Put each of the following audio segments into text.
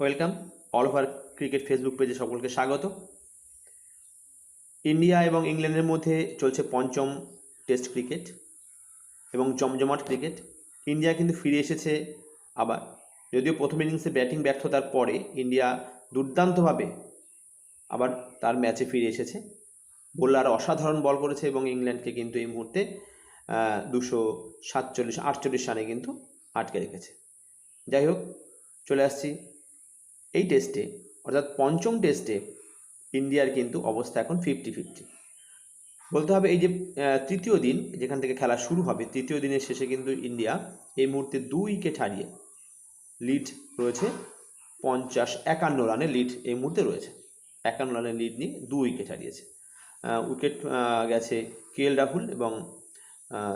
Welcome all over cricket Facebook পেজে সকলকে স্বাগত। ইন্ডিয়া এবং ইংল্যান্ডের মধ্যে চলছে পঞ্চম টেস্ট ক্রিকেট এবং জমজমাট ক্রিকেট। ইন্ডিয়া কিন্তু ফিরে এসেছে আবার। যদিও প্রথম ইনিংসে ব্যাটিং ব্যর্থতার পরে ইন্ডিয়া দুর্দান্তভাবে আবার তার ম্যাচে ফিরে এসেছে। বোলার অসাধারণ বল করেছে এবং ইংল্যান্ডকে কিন্তু এই মুহূর্তে দুশো সাতচল্লিশ, আটচল্লিশ রানে কিন্তু আটকে রেখেছে। যাই হোক, চলে আসছি এই টেস্টে অর্থাৎ পঞ্চম টেস্টে ইন্ডিয়ার কিন্তু অবস্থা এখন ফিফটি ফিফটি বলতে হবে এই যে তৃতীয় দিন যেখান থেকে খেলা শুরু হবে, তৃতীয় দিনের শেষে কিন্তু ইন্ডিয়া এই মুহূর্তে দুই উইকেট হারিয়ে লিড রয়েছে, পঞ্চাশ একান্ন রানে লিড এই মুহূর্তে রয়েছে। একান্ন রানের লিড নিয়ে দু উইকেট হারিয়েছে। উইকেট গেছে কে এল রাহুল এবং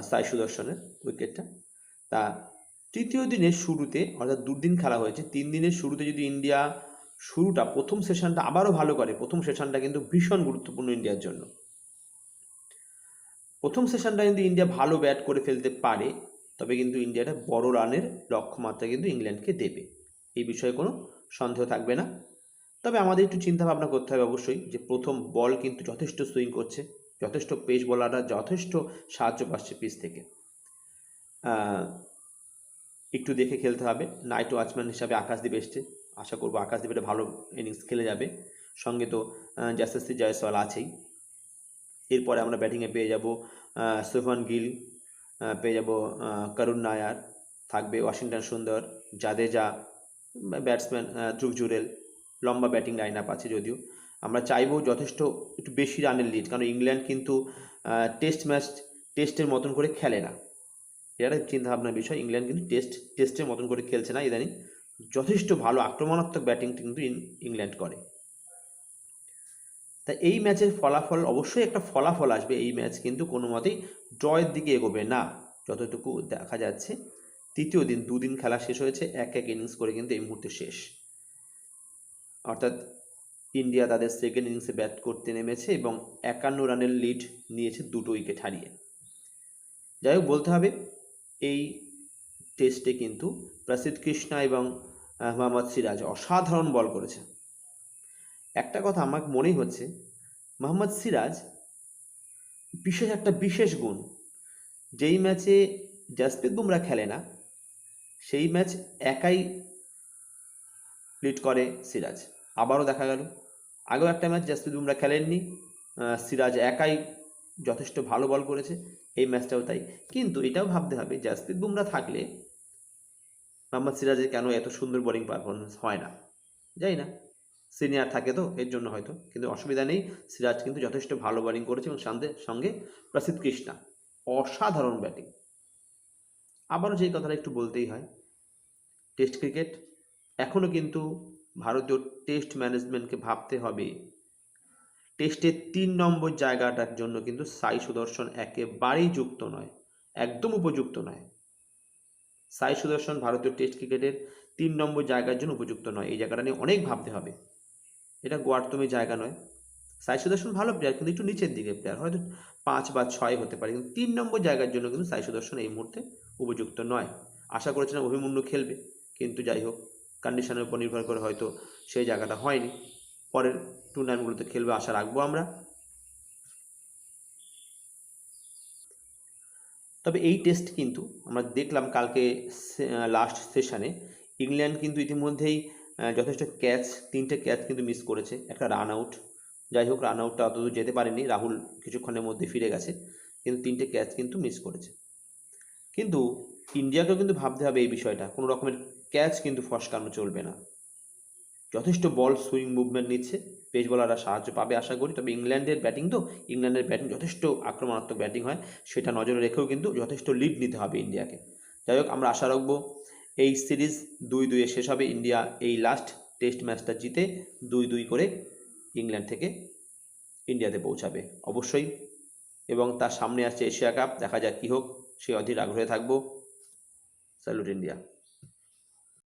সাই সুদর্শনের উইকেটটা তা তৃতীয় দিনের শুরুতে, অর্থাৎ দুদিন খেলা হয়েছে, তিন দিনের শুরুতে যদি ইন্ডিয়া শুরুটা, প্রথম সেশনটা আবারও ভালো করে, প্রথম সেশনটা কিন্তু ভীষণ গুরুত্বপূর্ণ ইন্ডিয়ার জন্য। প্রথম সেশনটা কিন্তু ইন্ডিয়া ভালো ব্যাট করে ফেলতে পারে, তবে কিন্তু ইন্ডিয়াটা বড় রানের লক্ষ্যমাত্রা কিন্তু ইংল্যান্ডকে দেবে। এই বিষয়ে কোনো সন্দেহ থাকবে না। তবে আমাদের একটু চিন্তা ভাবনা করতে হবে অবশ্যই যে প্রথম বল কিন্তু যথেষ্ট সুইং করছে, যথেষ্ট পেস বলাররা যথেষ্ট সাহায্য পাচ্ছে পিচ থেকে। একটু দেখে খেলতে হবে। নাইট ওয়াচম্যান হিসাবে আকাশদীপ এসছে। আশা করব আকাশদীপ একটা ভালো ইনিংস খেলে যাবে। সঙ্গে তো জাসেসি জয়সওয়াল আছেই। এরপরে আমরা ব্যাটিংয়ে পেয়ে যাব সুফান গিল পেয়ে যাব করুণ নায়ার থাকবে ওয়াশিংটন সুন্দর জাদেজা ব্যাটসম্যান ধ্রুব জুরেল লম্বা ব্যাটিং লাইন আপ আছে যদিও। আমরা চাইব যথেষ্ট একটু বেশি রানের লিড কারণ ইংল্যান্ড কিন্তু টেস্ট ম্যাচ টেস্টের মতন করে খেলে না। এটা চিন্তাভাবনার বিষয়। ইংল্যান্ড কিন্তু টেস্ট টেস্টের মতন করে খেলছে না ইদানিং। যথেষ্ট ভালো আক্রমণাত্মক ব্যাটিং কিন্তু ইংল্যান্ড করে। তা এই ম্যাচের ফলাফল, অবশ্যই একটা ফলাফল আসবে এই ম্যাচ কিন্তু কোনো মতেই ড্রয়ের দিকে এগোবে না। যতটুকু দেখা যাচ্ছে, তৃতীয় দিন, দুদিন খেলা শেষ হয়েছে, এক এক ইনিংস করে কিন্তু এই মুহূর্তে শেষ। অর্থাৎ ইন্ডিয়া তাদের সেকেন্ড ইনিংসে ব্যাট করতে নেমেছে এবং একান্ন রানের লিড নিয়েছে দুটো উইকেট হারিয়ে। যাই হোক, বলতে হবে এই টেস্টে কিন্তু প্রসিদ্ধ কৃষ্ণা এবং মোহাম্মদ সিরাজ অসাধারণ বল করেছে একটা কথা আমার মনেই হচ্ছে মোহাম্মদ সিরাজ বিশেষ একটা বিশেষ গুণ, যেই ম্যাচে জাসপ্রীত বুমরা খেলে না, সেই ম্যাচ একাই লিড করে সিরাজ আবারও দেখা গেল, আগেও একটা ম্যাচ জাসপ্রীত বুমরা খেলেননি সিরাজ একাই যথেষ্ট ভালো বল করেছে এই ম্যাচটাও তাই। কিন্তু এটাও ভাবতে হবে, জাসপ্রীত বুমরা থাকলে মোহাম্মদ সিরাজের কেন এত সুন্দর বোলিং পারফরমেন্স হয় না? যাই না। সিনিয়র থাকে তো, এর জন্য হয়তো। কিন্তু অসুবিধা নেই, সিরাজ কিন্তু যথেষ্ট ভালো বোলিং করেছে এবং সঙ্গে সঙ্গে প্রসিদ্ধ কৃষ্ণা, অসাধারণ ব্যাটিং আবারও যেই কথাটা একটু বলতেই হয় টেস্ট ক্রিকেট এখনও কিন্তু ভারতীয় টেস্ট ম্যানেজমেন্টকে ভাবতে হবে। টেস্টের তিন নম্বর জায়গাটার জন্য কিন্তু সাই সুদর্শন একেবারেই যুক্ত নয়, একদম উপযুক্ত নয়। সাই সুদর্শন ভারতীয় টেস্ট ক্রিকেটের তিন নম্বর জায়গার জন্য উপযুক্ত নয়, এই জায়গাটা নিয়ে অনেক ভাবতে হবে। এটা গোয়ারতমি জায়গা নয়। সাই সুদর্শন ভালো প্লেয়ার কিন্তু একটু নিচের দিকে প্লেয়ার হয়তো পাঁচ বা ছয় হতে পারে, কিন্তু তিন নম্বর জায়গার জন্য কিন্তু সাই সুদর্শন এই মুহূর্তে উপযুক্ত নয়। আশা করেছিলাম অভিমন্যু খেলবে, কিন্তু যাই হোক কন্ডিশনের উপর নির্ভর করে হয়তো সেই জায়গাটা হয়নি। পরের টুর্নামেন্টগুলোতে খেলবে, আশা রাখব আমরা। তবে এই টেস্ট কিন্তু আমরা দেখলাম কালকে লাস্ট সেশনে ইংল্যান্ড কিন্তু ইতিমধ্যেই যথেষ্ট ক্যাচ তিনটে ক্যাচ কিন্তু মিস করেছে, একটা রান আউট যাই হোক রান আউটটা অতদূর যেতে পারেনি, রাহুল কিছুক্ষণের মধ্যে ফিরে গেছে, কিন্তু তিনটে ক্যাচ কিন্তু মিস করেছে। কিন্তু ইন্ডিয়াকেও কিন্তু ভাবতে হবে এই বিষয়টা, কোনো রকমের ক্যাচ কিন্তু ফসকানো চলবে না। যথেষ্ট বল সুইং মুভমেন্ট নিচ্ছে। পেস বলাররা সাহায্য পাবে আশা করি। তবে ইংল্যান্ডের ব্যাটিং তো, ইংল্যান্ডের ব্যাটিং যথেষ্ট আক্রমণাত্মক ব্যাটিং হয়। সেটা নজরে রেখেও কিন্তু যথেষ্ট লিড নিতে হবে ইন্ডিয়াকে। যাই হোক, আমরা আশা রাখব এই সিরিজ দুই দুইয়ে শেষ হবে। ইন্ডিয়া এই লাস্ট টেস্ট ম্যাচটা জিতে দুই দুই করে ইংল্যান্ড থেকে ইন্ডিয়াতে পৌঁছাবে অবশ্যই। এবং তার সামনে আসছে এশিয়া কাপ। দেখা যাক কী হোক। সেই অধীর আগ্রহে থাকব। Salute India